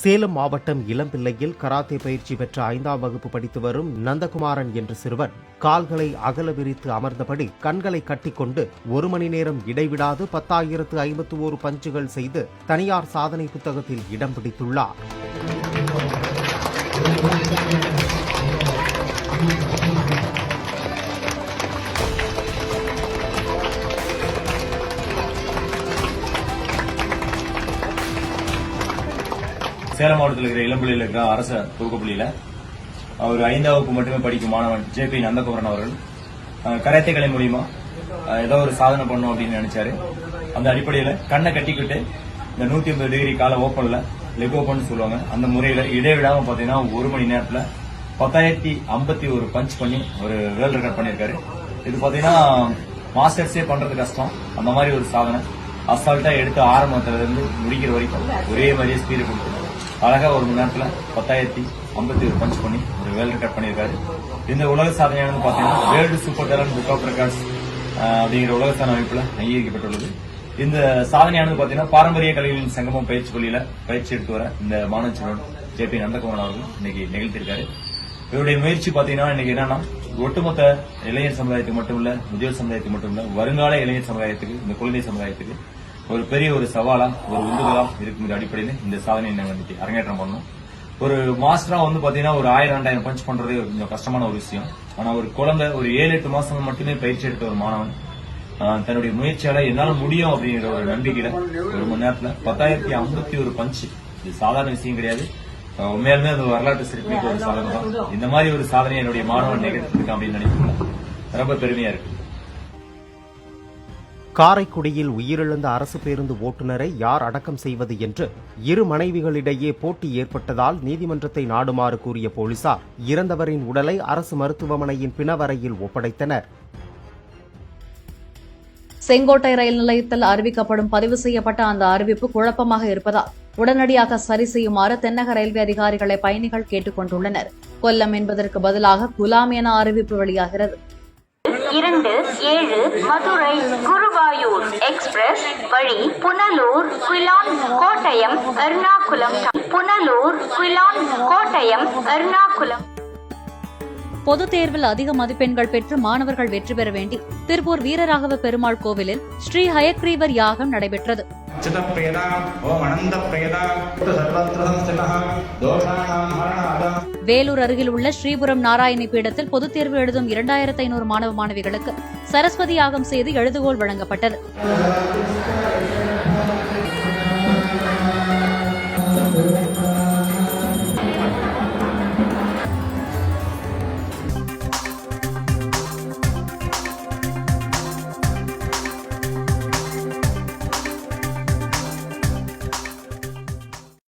சேலம் மாவட்டம் இளம்பிள்ளையில் கராத்தே பயிற்சி பெற்ற ஐந்தாம் வகுப்பு படித்து வரும் நந்தகுமாரன் என்ற சிறுவன் கால்களை அகல விரித்து அமர்ந்தபடி கண்களை கட்டிக்கொண்டு ஒரு மணி நேரம் இடைவிடாது பத்தாயிரத்து ஐம்பத்து ஓரு பஞ்சுகள் செய்து தனியார் சாதனை புத்தகத்தில் இடம் பிடித்துள்ளார். சேலம் மாவட்டத்தில் இருக்கிற இளம்பிள்ளையில் இருக்கிற அரசு துவக்கப்பள்ளியில் அவர் ஐந்தாம் வகுப்பு மட்டுமே படிக்கும் மாணவன் ஜே பி நந்தகுமரன் அவர்கள். கரைத்தை கலை மூலியமா ஏதோ ஒரு சாதனை பண்ணும் அப்படின்னு நினைச்சாரு. அந்த அடிப்படையில் கண்ணை கட்டிக்கிட்டு இந்த நூத்தி ஐம்பது டிகிரி கால ஓப்பன்ல லெக் ஓப்பன் சொல்லுவாங்க. அந்த முறையில இடைவிடாம பாத்தீங்கன்னா ஒரு மணி நேரத்துல பத்தாயிரத்தி ஐம்பத்தி ஒரு பஞ்ச் பண்ணி ஒரு வேர்ல்ட் ரெக்கார்ட் பண்ணியிருக்காரு. இது பாத்தீங்கன்னா மாஸ்டர்ஸே பண்றது கஷ்டம். அந்த மாதிரி ஒரு சாதனை. அசால்ட்டா எடுத்து ஆரம்பத்துல இருந்து முடிக்கிற வரைக்கும் ஒரே மாதிரியே ஸ்பீடு கொடுத்து அழகா ஒரு மணி நேரத்துல பத்தாயிரத்தி ஐம்பத்தி ஒரு பஞ்ச் பண்ணி ஒரு வேர்ல்டு ரெக்கார்ட் பண்ணியிருக்காரு. இந்த உலக சாதனையானது பாத்தீங்கன்னா world super talent book of records அப்படிங்கிற உலக சாதனை அமைப்புல அங்கீகரிக்கப்பட்டுள்ளது. இந்த சாதனையானது பாத்தீங்கன்னா பாரம்பரிய கலைகளின் சங்கமம் பயிற்சி பள்ளியில பயிற்சி எடுத்து வர இந்த மாணவ ஜே பி நந்தகுமார் அவர்கள் இன்னைக்கு நிகழ்த்திருக்காரு இவருடைய முயற்சி பாத்தீங்கன்னா இன்னைக்கு என்னன்னா ஒட்டுமொத்த இளைஞர் சமுதாயத்துக்கு மட்டும் இல்ல முதியோர் சமுதாயத்துக்கு மட்டும் இல்ல வருங்கால இளைஞர் சமுதாயத்துக்கு இந்த குழந்தை சமுதாயத்துக்கு ஒரு பெரிய ஒரு சவாலா ஒரு உந்துதலா இருக்குங்கிற அடிப்படையில் இந்த சாதனையை நாங்கள் இன்னைக்கு அரங்கேற்றம் பண்ணோம். ஒரு மாஸ்டரா வந்து பாத்தீங்கன்னா ஒரு ஆயிரம் ரெண்டாயிரம் பஞ்ச் பண்றதே கொஞ்சம் கஷ்டமான ஒரு விஷயம். ஆனா ஒரு குழந்தை ஒரு ஏழு எட்டு மாசம் மட்டுமே பயிற்சி எடுத்த ஒரு மாணவன் தன்னுடைய முயற்சியால என்னால முடியும் அப்படிங்கிற ஒரு நம்பிக்கையில ஒரு மணி நேரத்துல பத்தாயிரத்தி ஐம்பத்தி ஒரு பஞ்ச். இது சாதாரண விஷயம் கிடையாது. உண்மையாலுமே அது வரலாற்று சிறப்பு ஒரு சாதனை தான் இந்த மாதிரி ஒரு சாதனையை என்னுடைய மாணவன் நிகழ்த்திருக்கான் அப்படின்னு நினைக்கிறேன். ரொம்ப பெருமையா இருக்கு. காரைக்குடியில் உயிரிழந்த அரசு பேருந்து ஓட்டுநரை யார் அடக்கம் செய்வது என்று இரு மனைவிகளிடையே போட்டி ஏற்பட்டதால் நீதிமன்றத்தை நாடுமாறு கூறிய போலீசார் இறந்தவரின் உடலை அரசு மருத்துவமனையின் பிணவரையில் ஒப்படைத்தனர். செங்கோட்டை ரயில் நிலையத்தில் அறிவிக்கப்படும் பதிவு செய்யப்பட்ட அந்த அறிவிப்பு குழப்பமாக இருப்பதால் உடனடியாக சரி செய்யுமாறு தென்னக ரயில்வே அதிகாரிகளை பயணிகள் கேட்டுக் கொண்டுள்ளனர் கொல்லம் என்பதற்கு பதிலாக குலாம் என அறிவிப்பு வெளியாகிறது. இரண்டு ஏழு மதுரை குருவாயூர் எக்ஸ்பிரஸ் வழி புனலூர் குலான் கோட்டயம் எர்ணாகுளம். புனலூர் குலான் கோட்டயம் எர்ணாகுளம். பொதுத் தேர்வில் அதிக மதிப்பெண்கள் பெற்று மாணவர்கள் வெற்றி பெற வேண்டி திருப்பூர் வீரராகவ பெருமாள் கோவிலில் ஸ்ரீ ஹயக்ரீவர் யாகம் நடைபெற்றது. பிரேதா ஓம் அனந்த பிரேதா சர்வத்திர தோஷாணாம் வேலூர் அருகில் உள்ள ஸ்ரீபுரம் நாராயணி பீடத்தில் பொதுத் தேர்வு எழுதும் இரண்டாயிரத்து ஐநூறு மாணவ மாணவிகளுக்கு சரஸ்வதி யாகம் செய்து எழுதுகோல் வழங்கப்பட்டது.